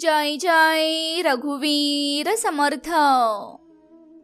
जय जय रघुवीर समर्थ.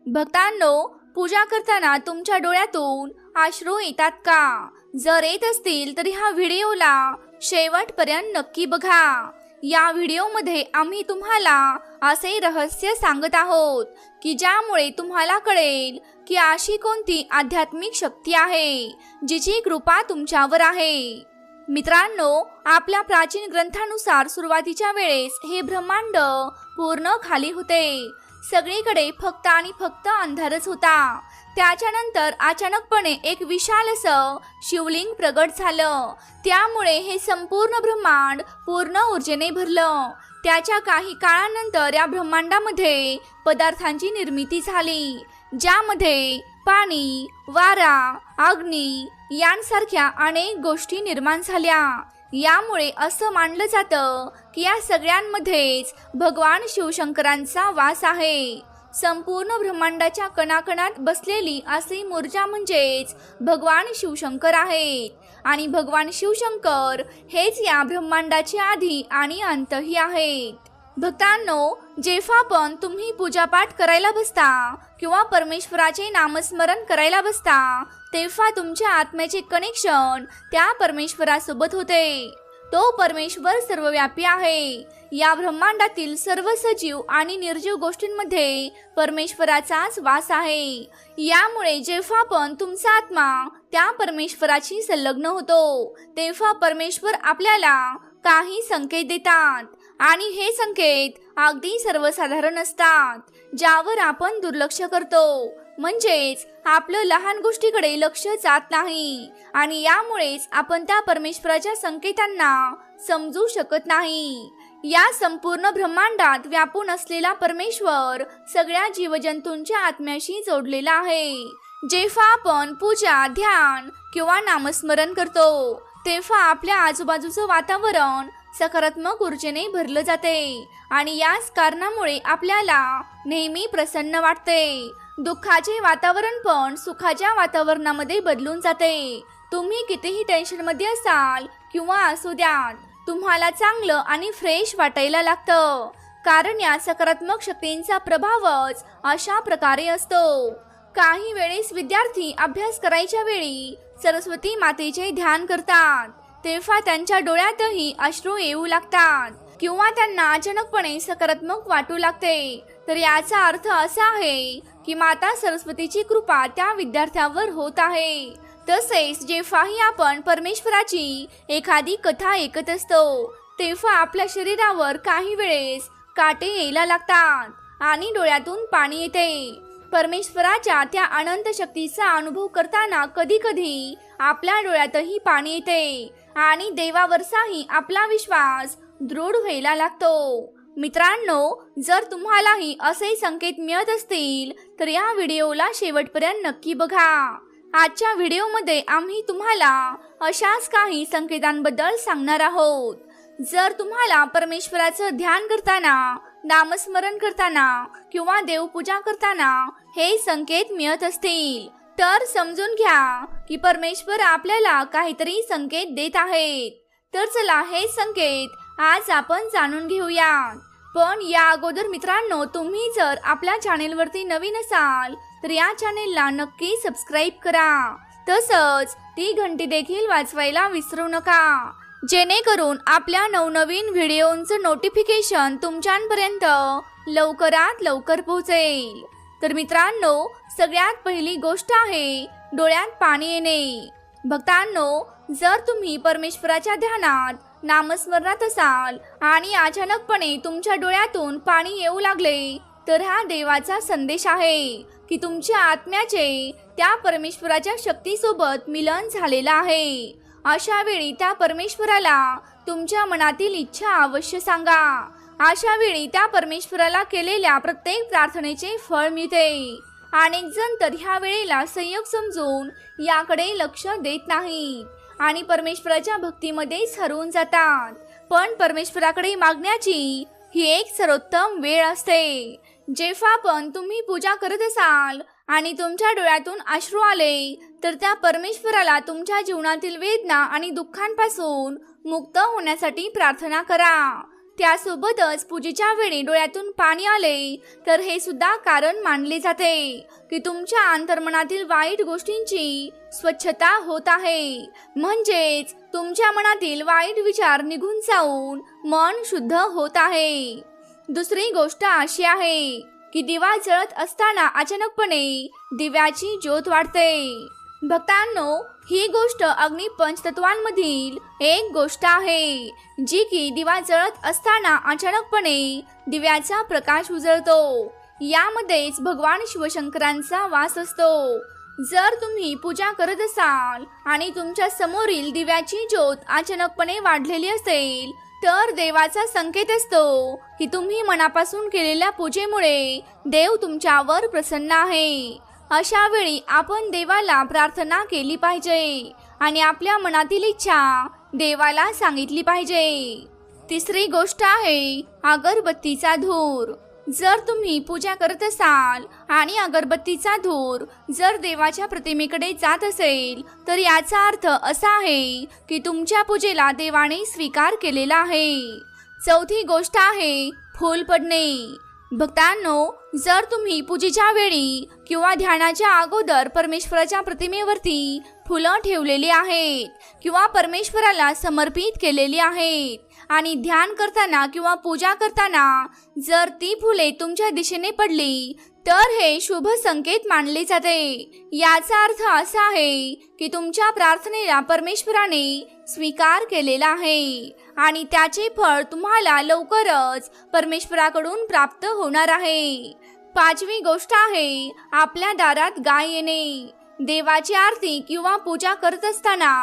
भक्तांनो पूजा करताना तुमच्या डोळ्यातून आश्रू येतात का? जर येत असतील तर ह्या व्हिडिओला शेवटपर्यंत नक्की बघा. या व्हिडिओमध्ये आम्ही तुम्हाला असे रहस्य सांगत आहोत की ज्यामुळे तुम्हाला कळेल की अशी कोणती आध्यात्मिक शक्ती आहे जिची कृपा तुमच्यावर आहे. मित्रांनो आपल्या प्राचीन ग्रंथानुसार सुरुवातीच्या वेळेस हे ब्रह्मांड पूर्ण खाली होते. सगळीकडे फक्त आणि फक्त अंधारच होता. त्याच्यानंतर अचानकपणे एक विशाल असं शिवलिंग प्रगट झालं. त्यामुळे हे संपूर्ण ब्रह्मांड पूर्ण ऊर्जेने भरलं. त्याच्या काही काळानंतर या ब्रह्मांडामध्ये पदार्थांची निर्मिती झाली ज्यामध्ये पाणी वारा अग्नी यांसारख्या अनेक गोष्टी निर्माण झाल्या. यामुळे असं मानलं जातं की या सगळ्यांमध्येच भगवान शिवशंकरांचा वास आहे. संपूर्ण ब्रह्मांडाच्या कणाकणात बसलेली अशी मूर्जा म्हणजेच भगवान शिवशंकर आहेत. आणि भगवान शिवशंकर हेच या ब्रह्मांडाचे आधी आणि अंतही आहेत. भक्तांनो जेव्हा पण तुम्ही पूजापाठ करायला बसता किंवा परमेश्वराचे नामस्मरण करायला बसता तेव्हा तुमच्या आत्म्याचे कनेक्शन त्या परमेश्वरासोबत होते. तो परमेश्वर सर्वव्यापी आहे. या ब्रह्मांडातील सर्व सजीव आणि निर्जीव गोष्टींमध्ये परमेश्वराचाच वास आहे. यामुळे जेव्हा पण तुमचा आत्मा त्या परमेश्वराशी संलग्न होतो तेव्हा परमेश्वर आपल्याला काही संकेत देतात. आणि हे संकेत अगदी सर्वसाधारण असतात ज्यावर आपण दुर्लक्ष करतो. म्हणजेच आपलं लहान गोष्टीकडे लक्ष जात नाही आणि यामुळेच आपण त्या परमेश्वराच्या संकेतांना समजू शकत नाही. या संपूर्ण ब्रह्मांडात व्यापून असलेला परमेश्वर सगळ्या जीवजंतूंच्या आत्म्याशी जोडलेला आहे. जेव्हा आपण पूजा ध्यान किंवा नामस्मरण करतो तेव्हा आपल्या आजूबाजूचं वातावरण सकारात्मक ऊर्जेने भरलं जाते आणि याच कारणामुळे आपल्याला नेहमी प्रसन्न वाटते. दुःखाचे वातावरण पण सुखाच्या वातावरणामध्ये बदलून जाते. तुम्ही कितीही टेन्शनमध्ये असाल किंवा असू द्यात तुम्हाला चांगलं आणि फ्रेश वाटायला लागतं. कारण या सकारात्मक शक्तींचा प्रभावच अशा प्रकारे असतो. काही वेळेस विद्यार्थी अभ्यास करायच्या वेळी सरस्वती मातेचे ध्यान करतात. तेव्हा त्यांच्या डोळ्यातही अश्रू येऊ लागतात. किंवा त्यांना अचानकपणे सकारात्मक वाटू लागते. तर याचा अर्थ असा आहे की माता सरस्वतीची कृपा त्या विद्यार्थ्यावर होत आहे. तसेच जेव्हाही आपण परमेश्वराची एखादी कथा ऐकत असतो तेव्हा आपल्या शरीरावर काही वेळेस काटे यायला लागतात आणि डोळ्यातून पाणी येते. परमेश्वराच्या त्या अनंत शक्तीचा अनुभव करताना कधी कधी आपल्या डोळ्यातही पाणी येते. आणि देवावरचाही आपला विश्वास दृढ व्हायला लागतो. मित्रांनो जर तुम्हालाही असे संकेत मिळत असतील तर या व्हिडिओला शेवटपर्यंत नक्की बघा. आजच्या व्हिडिओमध्ये आम्ही तुम्हाला अशाच काही संकेतांबद्दल सांगणार आहोत. जर तुम्हाला परमेश्वराचं ध्यान करताना नामस्मरण करताना किंवा देवपूजा करताना हे संकेत मिळत असतील तर समजून घ्या की परमेश्वर आपल्याला काहीतरी संकेत देत आहेत. तर चला हे संकेत आज आपण जाणून घेऊया पण या अगोदर मित्रांनो तुम्ही जर आपल्या चॅनेलवरती नवीन असाल तर या चॅनेलला नक्की सबस्क्राईब करा. तसंच ती घंटी देखील वाजवायला विसरू नका. जेणेकरून आपल्या नवनवीन व्हिडिओंचं नोटिफिकेशन तुमच्यापर्यंत लवकरात लवकर पोहोचेल. तर मित्रांनो सगळ्यात पहिली गोष्ट आहे डोळ्यात पाणी येणे. भक्तांनो जर तुम्ही परमेश्वराच्या ध्यानात नामस्मरणात असाल आणि अचानकपणे तुमच्या डोळ्यातून पाणी येऊ लागले तर हा देवाचा संदेश आहे की तुमच्या आत्म्याचे त्या परमेश्वराच्या शक्तीसोबत मिलन झालेलं आहे. अशा वेळी त्या परमेश्वराला तुमच्या मनातील इच्छा अवश्य सांगा. अशा वेळी त्या परमेश्वराला केलेल्या प्रत्येक प्रार्थनेचे फळ मिळते. अनेक जण तर ह्या वेळेला संयोग समजून याकडे लक्ष देत नाहीत. आणि परमेश्वराच्या भक्तीमध्येच हरवून जातात. पण परमेश्वराकडे मागण्याची ही एक सर्वोत्तम वेळ असते. जेव्हा पण तुम्ही पूजा करत असाल आणि तुमच्या डोळ्यातून अश्रू आले तर त्या परमेश्वराला तुमच्या जीवनातील वेदना आणि दुःखांपासून मुक्त होण्यासाठी प्रार्थना करा. त्यासोबतच पूजेच्या वेळी डोळ्यातून पाणी आले तर हे सुद्धा कारण मानले जाते की तुमच्या अंतर्मनातील वाईट गोष्टींची स्वच्छता होत आहे. म्हणजेच तुमच्या मनातील वाईट विचार निघून जाऊन मन शुद्ध होत आहे. दुसरी गोष्ट अशी आहे की दिवा जळत असताना अचानकपणे दिव्याची ज्योत वाढते. भक्तांनो ही गोष्ट अग्नी पंचतत्वांमधील एक गोष्ट आहे जी की दिवा जळत असताना अचानकपणे दिव्याचा प्रकाश उजळतो. यामध्येच भगवान शिवशंकरांचा वास असतो. जर तुम्ही पूजा करत असाल आणि तुमच्या समोरील दिव्याची ज्योत अचानकपणे वाढलेली असेल तर देवाचा संकेत असतो की तुम्ही मनापासून केलेल्या पूजेमुळे देव तुमच्यावर प्रसन्न आहे. अशा वेळी आपण देवाला प्रार्थना केली पाहिजे आणि आपल्या मनातील इच्छा देवाला सांगितली पाहिजे. तिसरी गोष्ट आहे अगरबत्तीचा धूर. जर तुम्ही पूजा करत असाल आणि अगरबत्तीचा धूर जर देवाच्या प्रतिमेकडे जात असेल तर याचा अर्थ असा आहे की तुमच्या पूजेला देवाने स्वीकार केलेला आहे. चौथी गोष्ट आहे फूल पडणे. भक्तांनो जर तुम्ही पूजेच्या वेळी किंवा ध्यानाच्या अगोदर परमेश्वराच्या प्रतिमेवरती फुलं ठेवलेली आहेत किंवा परमेश्वराला समर्पित केलेली आहेत आणि ध्यान करताना किंवा पूजा करताना जर ती फुले तुमच्या दिशेने पडली तर हे शुभ संकेत मानले जाते. याचा अर्थ असा आहे की तुमच्या प्रार्थनेला परमेश्वराने स्वीकार केलेला आहे आणि त्याचे फळ तुम्हाला लवकरच परमेश्वराकडून प्राप्त होणार आहे. पाचवी गोष्ट आहे आपल्या दारात गाय येणे. देवाची आरती किंवा पूजा करत असताना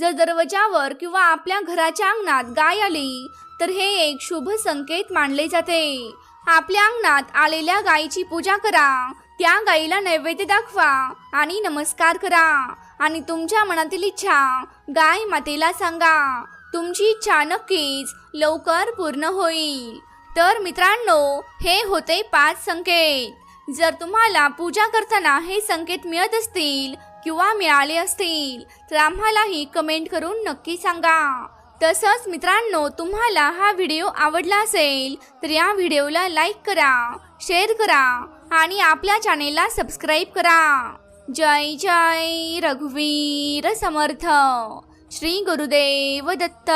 जर दरवाजावर किंवा आपल्या घराच्या अंगणात गाय आली तर हे एक शुभ संकेत मानले जाते. आपल्या अंगणात आलेल्या गायीची पूजा करा. त्या गायीला नैवेद्य दाखवा आणि नमस्कार करा. आणि तुमच्या मनातील इच्छा गाय मातेला सांगा. तुमची इच्छा नक्कीच लवकर पूर्ण होईल. तर मित्रांनो हे होते पाच संकेत. जर तुम्हाला पूजा करताना हे संकेत मिळत असतील किंवा मिळाले असतील तर आम्हालाही कमेंट करून नक्की सांगा. तसंच मित्रांनो तुम्हाला हा व्हिडिओ आवडला असेल तर या व्हिडिओला लाईक करा शेअर करा आणि आपल्या चॅनेलला सबस्क्राईब करा. जय जय रघुवीर समर्थ श्री गुरुदेव दत्त.